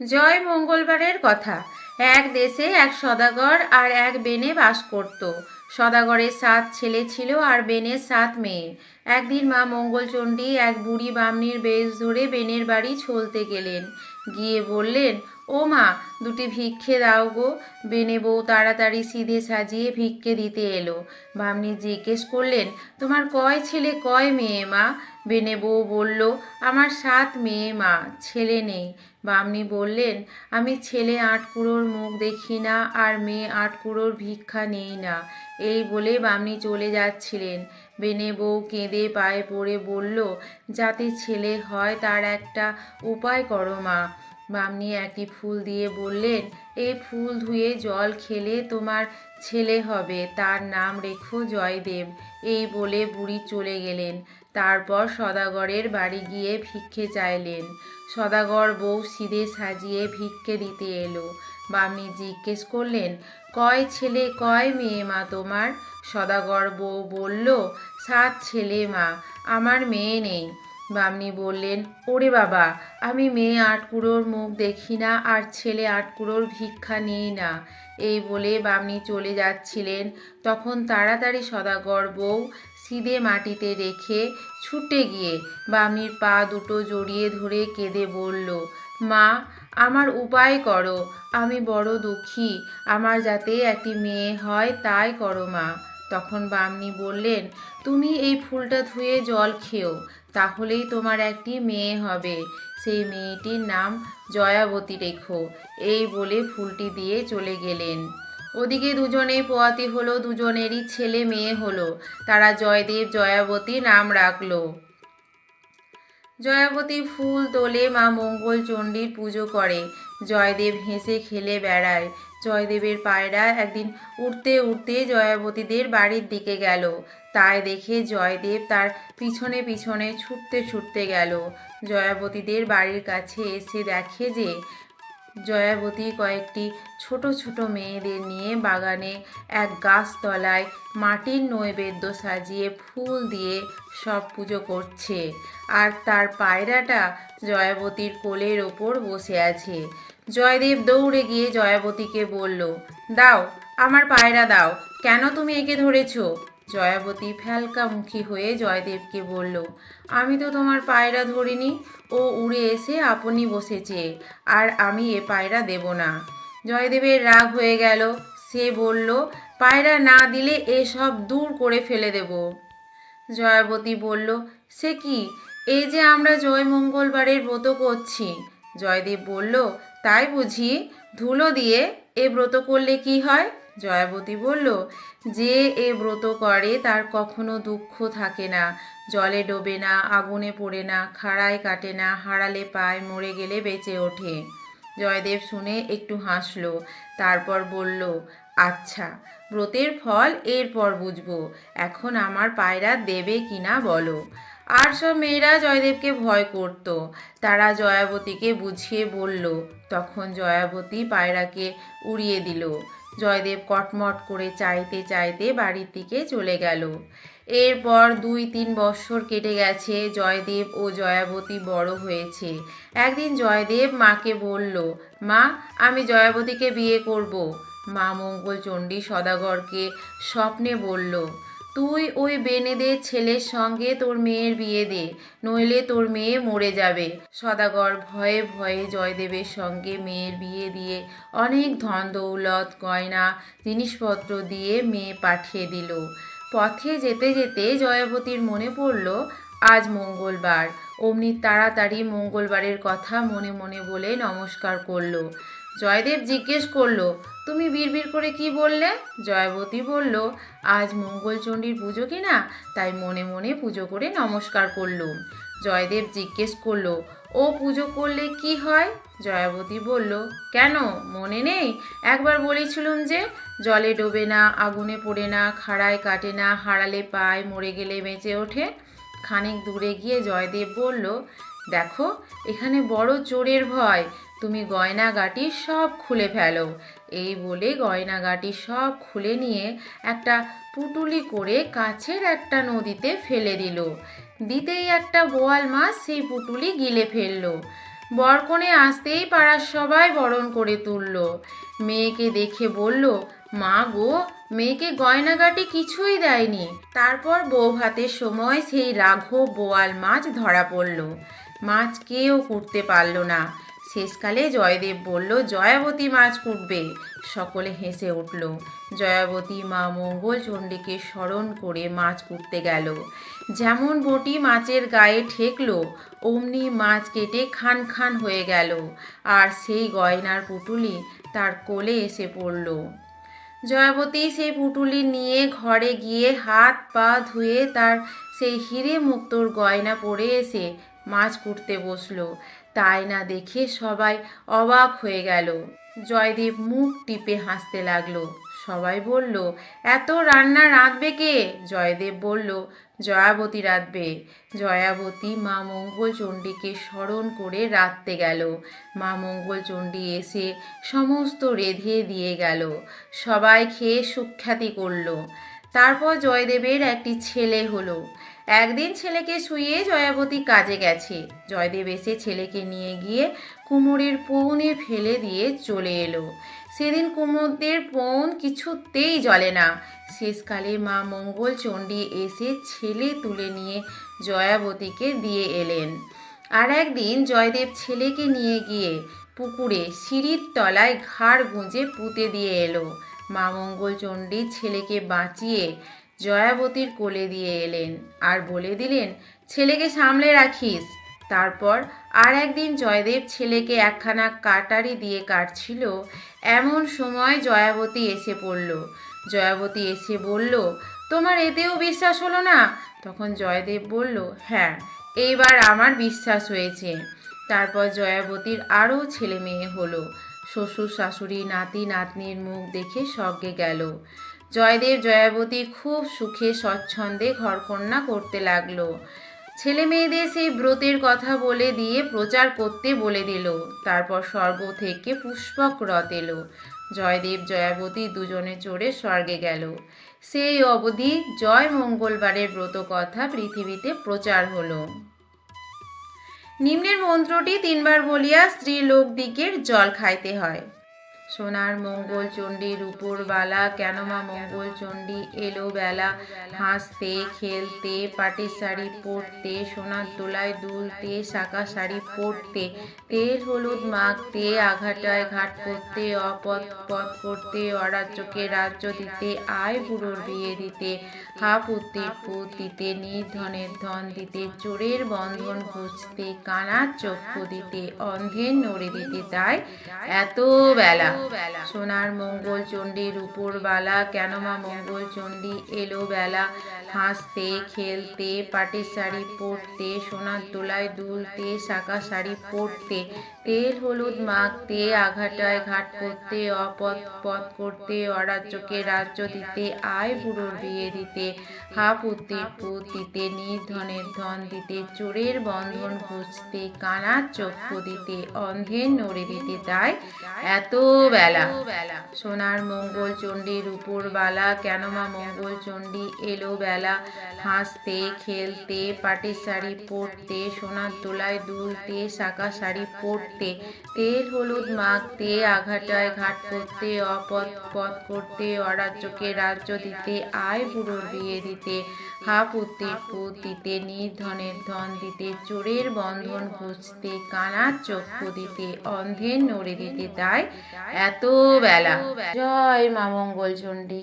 জয় মঙ্গলবারের কথা। এক দেশে এক সদাগর আর এক বেনে বাস করত। সদাগরের সাত ছেলে ছিল আর বেনের সাত মেয়ে। একদিন মা মঙ্গলচণ্ডী এক বুড়ি বামনির বেশ ধরে বেনের বাড়ি ছলতে গেলেন। গিয়ে বললেন ও মা, দুটি ভিক্ষে দাও গো। বেনে বউ তাড়াতাড়ি সিধে সাজিয়ে ভিক্ষে দিতে এলো। বামনি জিজ্ঞেস করলেন, তোমার কয় ছেলে, কয় মেয়ে মা? বেনে বউ বলল, আমার সাত মেয়ে মা, ছেলে নেই। বামনি বললেন, আমি ছেলে আটকুড়োর মুখ দেখি না, আর মেয়ে আটকুড়োর ভিক্ষা নেই না। এই বলে বামনি চলে যাচ্ছিলেন। বেনে বউ কেঁদে পায়ে পড়ে বলল, যাতে ছেলে হয় তার একটা উপায় করো মা। বামনি একটি ফুল দিয়ে বললেন, এই ফুল ধুয়ে জল খেলে তোমার ছেলে হবে। তার নাম রেখো জয়দেব। এই বলে বুড়ি চলে গেলেন। তারপর সদাগরের বাড়ি গিয়ে ভিক্ষে চাইলেন। সদাগর বউ সিধে সাজিয়ে ভিক্ষে দিতে এলো। বামনি জিজ্ঞেস করলেন, কয় ছেলে, কয় মেয়ে মা তোমার? সদাগর বউ বলল, সাত ছেলে মা। আমার মেয়ে নেই। বামনি বললেন, ওরে বাবা, আমি মেয়ে আটকুড়োর মুখ দেখি না আর ছেলে আটকুড়োর ভিক্ষা নিই না। এই বলে বামনি চলে যাচ্ছিলেন। তখন তাড়াতাড়ি সদাগর বউ সিধে মাটিতে রেখে ছুটে গিয়ে বামনির পা দুটো জড়িয়ে ধরে কেঁদে বলল, মা, আমার উপায় করো, আমি বড় দুঃখী, আমার যাতে একটি মেয়ে হয় তাই করো মা। তখন বামনি বললেন, তুমি এই ফুলটা ধুয়ে জল খেও তাহলেই তোমার একটি মেয়ে হবে। সেই মেয়েটির নাম জয়াবতী রেখো। এই বলে ফুলটি দিয়ে চলে গেলেন। ওদিকে দুজনেই পোয়াতি হলো, দুজনেরই ছেলে মেয়ে হলো। তারা জয়দেব, জয়াবতী নাম রাখল। জয়াবতী ফুল তোলে মা মঙ্গল চণ্ডীর পুজো করে। জয়দেব হেসে খেলে বেড়ায়। জয়দেবের পায়রা একদিন উঠতে উঠতে জয়াবতীদের বাড়ির দিকে গেল। তাই দেখে জয়দেব তার পিছনে পিছনে ছুটতে ছুটতে গেল। জয়াবতীদের বাড়ির কাছে এসে দেখে যে জয়াবতী কয়েকটি ছোট ছোট মেয়েদের নিয়ে বাগানে এক গাছতলায় মাটির নৈবেদ্য সাজিয়ে ফুল দিয়ে সব পুজো করছে। আর তার পায়রাটা জয়াবতীর কোলের ওপর বসে আছে। জয়দেব দৌড়ে গিয়ে জয়াবতীকে বলল, দাও, আমার পায়রা দাও, কেন তুমি একে ধরেছো? জয়াবতী ফ্যালকামুখী হয়ে জয়দেবকে বলল, আমি তো তোমার পায়রা ধরিনি, ও উড়ে এসে আপনি বসেছে, আর আমি এ পায়রা দেব না। জয়দেবের রাগ হয়ে গেল, সে বলল, পায়রা না দিলে এসব দূর করে ফেলে দেব। জয়াবতী বলল, সে কি? এই যে আমরা জয় মঙ্গলবারের ব্রত করছি। জয়দেব বলল তাই বুঝি ধুলো দিয়ে এ ব্রত করলে কি হয়? জয়াবতী বলল, যে এ ব্রত করে তার কখনো দুঃখ থাকে না। জলে ডোবে না, আগুনে পড়ে না, খাড়ায় কাটে না, হারালে পায়, মরে গেলে বেঁচে ওঠে। জয়দেব শুনে একটু হাসলো, তারপর বলল আচ্ছা ব্রতের ফল এরপর বুঝব। এখন আমার পায়রা দেবে কিনা বলো। আর সব মেয়েরা জয়দেবকে ভয় করত। তারা জয়াবতীকে বুঝিয়ে বলল, তখন জয়াবতী পায়রাকে উড়িয়ে দিল। জয়দেব কটমট করে চাইতে চাইতে বাড়ির দিকে চলে গেল। এরপর দুই তিন বৎসর কেটে গেছে, জয়দেব ও জয়াবতী বড় হয়েছে। একদিন জয়দেব মাকে বলল, মা, আমি জয়াবতীকে বিয়ে করব। মা মঙ্গলচণ্ডী সদাগরকে স্বপ্নে বলল তুই ওই বেনেদের ছেলের সঙ্গে তোর মেয়ের বিয়ে দে, নইলে তোর মেয়ে মরে যাবে। সদাগর ভয়ে ভয়ে জয়দেবের সঙ্গে মেয়ের বিয়ে দিয়ে অনেক ধন দৌলত, গয়না, জিনিসপত্র দিয়ে মেয়ে পাঠিয়ে দিল। পথে যেতে যেতে জয়াবতীর মনে পড়ল, আজ মঙ্গলবার। অমনি তাড়াতাড়ি মঙ্গলবারের কথা মনে মনে বলে নমস্কার করল। জয়দেব জিজ্ঞেস করল, তুমি বিড়বিড় করে কি বললে? জয়াবতী বলল, আজ মঙ্গলচণ্ডীর পুজো কিনা? তাই মনে মনে পুজো করে নমস্কার করলুম জয়দেব জিজ্ঞেস করল, ও পুজো করলে কি হয়? জয়াবতী বলল, কেন? মনে নেই? একবার বলেছিলুম যে, জলে ডোবে না, আগুনে পড়ে না, খাড়ায় কাটে না, হারালে পায়, মরে গেলে বেঁচে ওঠে। খানিক দূরে গিয়ে জয়দেব বলল, দেখো, এখানে বড় চোরের ভয়। তুমি গয়নাগাটি সব খুলে ফেলো। এই বলে গয়নাগাটি সব খুলে নিয়ে একটা পুটুলি করে কাছের একটা নদীতে ফেলে দিল। দিতেই একটা বোয়াল মাছ সেই পুটুলি গিলে ফেলল। বরকনে আসতেই পাড়ার সবাই বরণ করে তুলল। মেয়েকে দেখে বলল, মা গো, মেয়েকে গয়নাগাটি কিছুই দেয়নি। তারপর বউ ভাতের সময় সেই রাঘব বোয়াল মাছ ধরা পড়ল। মাছ কেউ কুটতে পারল না। শেষকালে জয়দেব বলল, জয়াবতী মাছ কুটবে। সকলে হেসে উঠল। জয়াবতী মা মঙ্গল চণ্ডীকে স্মরণ করে মাছ কুটতে গেল। যেমন বটি মাছের গায়ে ঠেকলো, অমনি মাছ কেটে খান খান হয়ে গেল। আর সেই গয়নার পুটুলি তার কোলে এসে পড়ল। জয়াবতী সেই পুটুলি নিয়ে ঘরে গিয়ে হাত পা ধুয়ে তার সেই হিরে মুক্তোর গয়না পরে এসে মাছ কুটতে বসল। তাই না দেখে সবাই অবাক হয়ে গেল। জয়দেব মুখ টিপে হাসতে লাগল। সবাই বলল, এত রান্না রাঁধবে কে? জয়দেব বলল, জয়াবতী রাঁধবে। জয়াবতী মা মঙ্গলচণ্ডীকে স্মরণ করে রাঁধতে গেল। মা মঙ্গলচণ্ডী এসে সমস্ত রেধে দিয়ে গেল। সবাই খেয়ে সুখ্যাতি করল। তারপর জয়দেবের একটি ছেলে হলো। একদিন ছেলেকে শুয়ে জয়াবতী কাজে গেছে। জয়দেব এসে ছেলেকে নিয়ে গিয়ে কুমোরের পৌনে ফেলে দিয়ে চলে এলো। সেদিন কুমোরদের পৌন কিছুতেই জ্বলে না। শেষকালে মা মঙ্গল চণ্ডী এসে ছেলে তুলে নিয়ে জয়াবতীকে দিয়ে এলেন। আর একদিন জয়দেব ছেলেকে নিয়ে গিয়ে পুকুরে সিঁড়ির তলায় ঘাড় গুঁজে পুঁতে দিয়ে এলো। মা মঙ্গলচণ্ডী ছেলেকে বাঁচিয়ে জয়াবতীর কোলে দিয়ে এলেন আর বলে দিলেন, ছেলেকে সামলে রাখিস। তারপর আর একদিন জয়দেব ছেলেকে একখানা কাটারি দিয়ে কাটছিল। এমন সময় জয়াবতী এসে পড়ল। জয়াবতী এসে বলল, তোমার এতেও বিশ্বাস হলো না? তখন জয়দেব বলল হ্যাঁ এইবার আমার বিশ্বাস হয়েছে। তারপর জয়াবতীর আরও ছেলে মেয়ে হলো। শ্বশুর শাশুড়ি, নাতি, নাতনির মুখ দেখে স্বর্গে গেল। জয়দেব জয়াবতী খুব সুখে, স্বচ্ছন্দে ঘরকন্যা করতে লাগল। ছেলে মেয়েদের সেই ব্রতের কথা বলে দিয়ে প্রচার করতে বলে দিল। তারপর স্বর্গ থেকে পুষ্পক রথ এলো। জয়দেব জয়াবতী দুজনে চড়ে স্বর্গে গেল। সেই অবধি জয় মঙ্গলবারের ব্রত কথা পৃথিবীতে প্রচার হলো। নিম্নের মন্ত্রটি তিনবার বলিয়া স্ত্রী লোকদিগের জল খাইতে হয়। সোনার মঙ্গল চণ্ডীর উপর বালা কেন মা মঙ্গল চণ্ডী এলো বেলা হাসতে, খেলতে, পাটের শাড়ি পরতে, সোনার দোলায় দুলতে শাঁকা শাড়ি পরতে, তেল হলুদ মাখতে, আঘাটায় ঘাট করতে, অপথ পথ করতে, অরাজ্যকে রাজ্য দিতে, আয় বুড়োর বিয়ে দিতে হা পুত দিতে নির্ধনের ধন দিতে, চোরের বন্ধন ঘুচতে কানার চক্ষু দিতে, অন্ধের নড়ে দিতে তাই এত বেলা। সোনার মঙ্গল চণ্ডীর উপর বালা কেন মা মঙ্গল চণ্ডী এলো বেলা হাসতে, খেলতে পাটের শাড়ি পরতে, সোনার দোলায় দুলতে শাঁকা শাড়ি পরতে, তেল হলুদ মাখতে, আঘাটায় ঘাট করতে, অপথ পথ করতে অরাজ্যকে রাজ্য দিতে, আয় বুড়োর বিয়ে দিতে হা পুত্রের পুত দিতে নির্ধনের ধন দিতে, চোরের বন্ধন ঘুচতে কানার চক্ষু দিতে অন্ধের নড়ে দিতে তাই এত বেলা। সোনার মঙ্গল চণ্ডীর উপর বালা কেন মা মঙ্গল চণ্ডী এলো বেলা হাসতে, খেলতে পাটের শাড়ি পরতে, সোনার তোলায় দুলতে শাঁকা শাড়ি পরতে, তেল হলুদ মাখতে, আঘাটায় ঘাট করতে, অপথ পথ করতে অরাজ্যকে রাজ্য দিতে, আয় বুড়োর বিয়ে দিতে হা পুত দিতে নির্ধনের ধন দিতে, চোরের বন্ধন ঘুচতে কানার চক্ষু দিতে, অন্ধের নড়ে দিতে তাই এত বেলা। জয় মা মঙ্গল চণ্ডী